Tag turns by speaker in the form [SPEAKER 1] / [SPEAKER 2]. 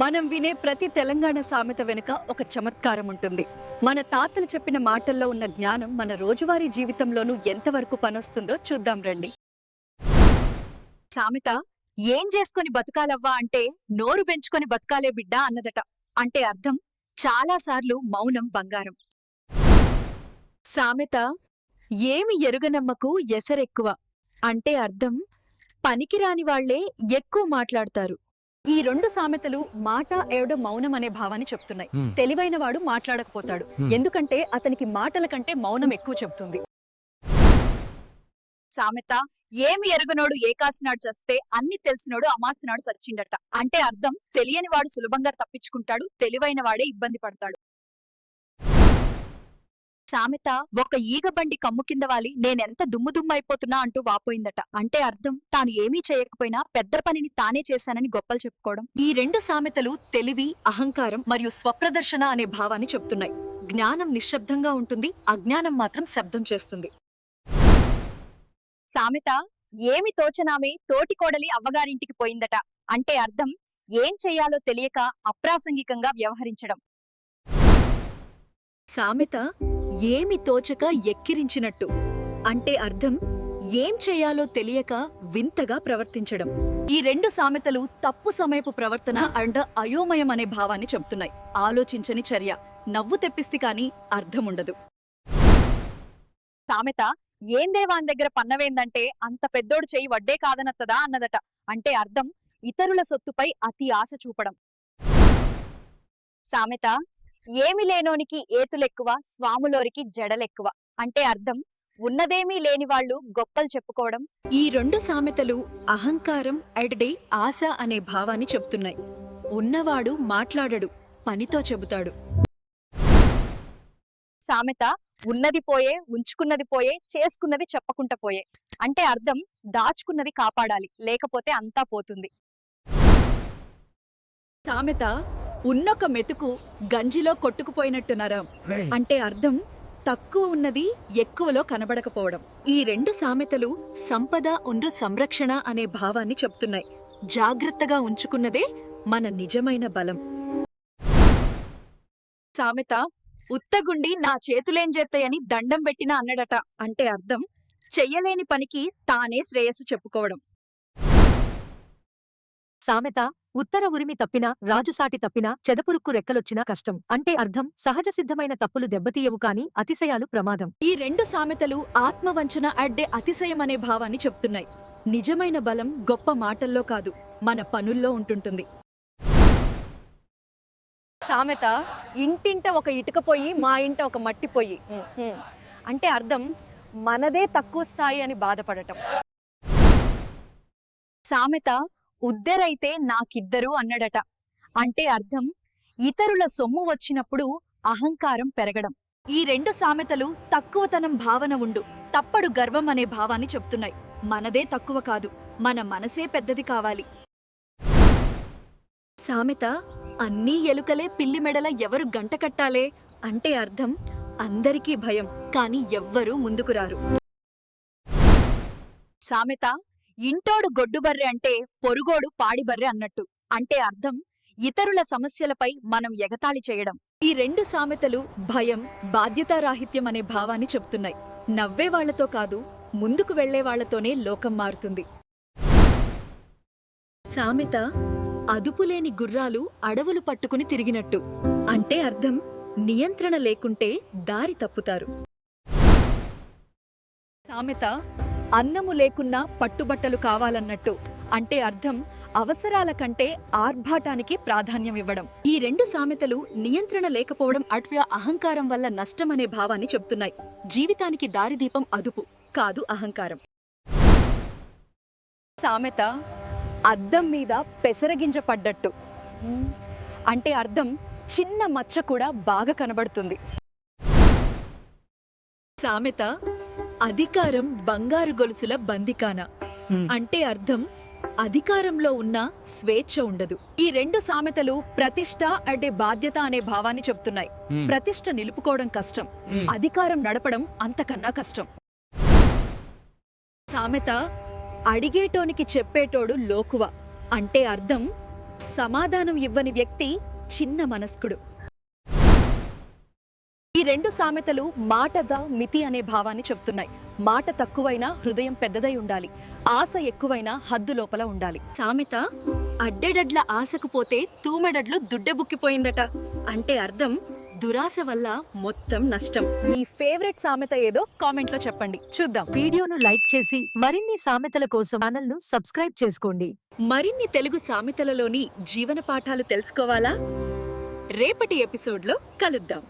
[SPEAKER 1] మనం వినే ప్రతి తెలంగాణ సామెత వెనుక ఒక చమత్కారం ఉంటుంది. మన తాతలు చెప్పిన మాటల్లో ఉన్న జ్ఞానం మన రోజువారీ జీవితంలోనూ ఎంతవరకు పనొస్తుందో చూద్దాం రండి. సామెత ఏం చేసుకొని బతకాలవ్వా అంటే నోరు పెంచుకొని బతకాలే బిడ్డా అన్నదట. అంటే అర్థం చాలాసార్లు మౌనం బంగారం. సామెత ఏమి ఎరుగనమ్మకు ఎసరెక్కువ అంటే అర్థం పనికిరాని వాళ్ళే ఎక్కువ మాట్లాడతారు ఈ రెండు సామెతలు మాట ఏడో మౌనం అనే భావాన్ని చెప్తున్నాయి. తెలివైన వాడు మాట్లాడకపోతాడు. ఎందుకంటే అతనికి మాటల కంటే మౌనం ఎక్కువ చెప్తుంది. సామెత ఏమి ఎరుగనోడు ఏకాసినాడు చస్తే అన్ని తెలిసినోడు అమాసినాడు సచ్చిండట అంటే అర్థం తెలియని వాడు సులభంగా తప్పించుకుంటాడు తెలివైన వాడే ఇబ్బంది పడతాడు. సామెత ఒక ఈగ బండి కమ్ము కింద వాలి నేనెంత దుమ్ము అంటూ వాపోయిందట. అంటే అర్థం తాను ఏమీ చేయకపోయినా పెద్ద పనిని తానే చేశానని గొప్పలు చెప్పుకోవడం. ఈ రెండు సామెతలు తెలివి అహంకారం మరియు స్వప్రదర్శన అనే భావాన్ని చెప్తున్నాయి. జ్ఞానం నిశ్శబ్దంగా ఉంటుంది అజ్ఞానం మాత్రం శబ్దం చేస్తుంది. సామెత ఏమి తోచనామే తోటి కోడలి అవ్వగారింటికి పోయిందట. అంటే అర్థం ఏం చెయ్యాలో తెలియక అప్రాసంగికంగా వ్యవహరించడం. సామెత ఏమి తోచక ఎక్కిరించినట్టు. అంటే అర్థం ఏం చేయాలో తెలియక వింతగా ప్రవర్తించడం. ఈ రెండు సామెతలు తప్పు సమయపు ప్రవర్తన అండ్ అయోమయం అనే భావాన్ని చెప్తున్నాయి ఆలోచించని చర్య నవ్వు తెప్పిస్తే కాని అర్థముండదు. సామెత ఏందే వాని దగ్గర పన్నవేందంటే అంత పెద్దోడు చేయి వడ్డే కాదనత్తదా? అన్నదట. అంటే అర్థం ఇతరుల సొత్తుపై అతి ఆశ చూపడం. సామెత ఏమి లేనోనికి ఏతులెక్కువ స్వాములోరికి జడలెక్కువ. అంటే అర్థం ఉన్నదేమీ లేని వాళ్ళు గొప్పలు చెప్పుకోవడం. ఈ రెండు సామెతలు అహంకారం అడ్డే ఆశ అనే భావాన్ని చెప్తున్నాయి. ఉన్నవాడు మాట్లాడడు పనితో చెబుతాడు. సామెత ఉన్నది పోయే ఉంచుకున్నది పోయే చేసుకున్నది చెప్పకుండా పోయే. అంటే అర్థం దాచుకున్నది కాపాడాలి లేకపోతే అంతా పోతుంది. సామెత ఉన్నొక మెతుకు గంజిలో కొట్టుకుపోయినట్టు నరం అంటే అర్థం తక్కువ ఉన్నది ఎక్కువలో కనబడకపోవడం. ఈ రెండు సామెతలు సంపద ఉండు సంరక్షణ అనే భావాన్ని చెప్తున్నాయి. జాగ్రత్తగా ఉంచుకున్నదే మన నిజమైన బలం. సామెత ఉత్తగుండి నా చేతులేం చేస్తాయని దండం పెట్టినా అన్నడట. అంటే అర్థం చెయ్యలేని పనికి తానే శ్రేయస్సు చెప్పుకోవడం.
[SPEAKER 2] సామెత ఉత్తర ఉరిమి తప్పినా రాజుసాటి తప్పినా చెదపురుక్కు రెక్కలొచ్చినా కష్టం. అంటే అర్థం సహజ సిద్ధమైన తప్పులు దెబ్బతీయవు కాని అతిశయాలు ప్రమాదం.
[SPEAKER 1] ఈ రెండు సామెతలు ఆత్మవంచన అడ్డే అతిశయం అనే భావాన్ని చెప్తున్నాయి. నిజమైన బలం గొప్ప మాటల్లో కాదు మన పనుల్లో ఉంటుంటుంది. సామెత ఇంటింట ఒక ఇటుక పొయ్యి మా ఇంట ఒక మట్టి పొయ్యి అంటే అర్థం మనదే తక్కువ స్థాయి అని బాధపడటం. సామెత ఉద్దరైతే నాకిద్దరు అన్నడట. అంటే అర్థం ఇతరుల సొమ్ము వచ్చినప్పుడు అహంకారం పెరగడం. ఈ రెండు సామెతలు తక్కువతనం భావన ఉండు. తప్పడు గర్వం అనే భావాన్ని చెప్తున్నాయి. మనదే తక్కువ కాదు మన మనసే పెద్దది కావాలి. సామెత అన్నీ ఎలుకలే పిల్లి మెడల ఎవరు గంట కట్టాలే? అంటే అర్థం అందరికీ భయం కాని ఎవ్వరూ ముందుకు రారు. సామెత ఇంటోడు గొడ్డుబర్రె అంటే పొరుగోడు పాడిబర్రె అన్నట్టు. అంటే అర్థం ఇతరుల సమస్యలపై మనం ఎగతాళి చేయడం. ఈ రెండు సామెతలు భయం బాధ్యతారాహిత్యం అనే భావాన్ని చెప్తున్నాయి. నవ్వే వాళ్ళతో కాదు ముందుకు వెళ్ళే వాళ్ళతోనే లోకం మారుతుంది. సామెత అదుపులేని గుర్రాలు అడవులు పట్టుకుని తిరిగినట్టు. అంటే అర్థం నియంత్రణ లేకుంటే దారి తప్పుతారు. సామెత అన్నము లేకున్నా పట్టుబట్టలు కావాలన్నట్టు. అంటే అర్థం అవసరాల కంటే ఆర్భాటానికి ప్రాధాన్యం ఇవ్వడం ఈ రెండు సామెతలు నియంత్రణ లేకపోవడం అట్వ్య అహంకారం వల్ల నష్టమనే భావాన్ని చెప్తున్నాయి. జీవితానికి దారిదీపం అదుపు కాదు అహంకారం. సామెత అద్దం మీద పెసరగింజ పడ్డట్టు అంటే అర్థం చిన్న మచ్చ కూడా బాగా కనబడుతుంది. సామెత అధికారం బంగారు గొలుసుల బందికాన. అంటే అర్థం అధికారంలో ఉన్న స్వేచ్ఛ ఉండదు. ఈ రెండు సామెతలు ప్రతిష్ట అంటే బాధ్యత అనే భావాన్ని చెప్తున్నాయి. ప్రతిష్ట నిలుపుకోవడం కష్టం. అధికారం నడపడం అంతకన్నా కష్టం. సామెత అడిగేటోనికి చెప్పేటోడు లోకువ. అంటే అర్థం సమాధానం ఇవ్వని వ్యక్తి చిన్న మనస్కుడు. రెండు సామెతలు మాటద మితి అనే భావాన్ని చెప్తున్నాయి. మాట తక్కువైనా హృదయం పెద్దదై ఉండాలి. ఆశ ఎక్కువైనా హద్దు లోపల ఉండాలి. సామెత అడ్డెడడ్ల ఆశకు పోతే తూమెడడ్లు దుడ్డెబుక్కిపోయిందట అంటే అర్థం దురాశ వల్ల మొత్తం నష్టం. మీ ఫేవరెట్ సామెత ఏదో కామెంట్లో చెప్పండి. చూద్దాం.
[SPEAKER 2] వీడియోను లైక్ చేసి మరిన్ని సామెతల కోసం ఛానల్ను సబ్స్క్రైబ్ చేసుకోండి.
[SPEAKER 1] మరిన్ని తెలుగు సామెతలలోని జీవన పాఠాలు తెలుసుకోవాలా? రేపటి ఎపిసోడ్లో కలుద్దాం.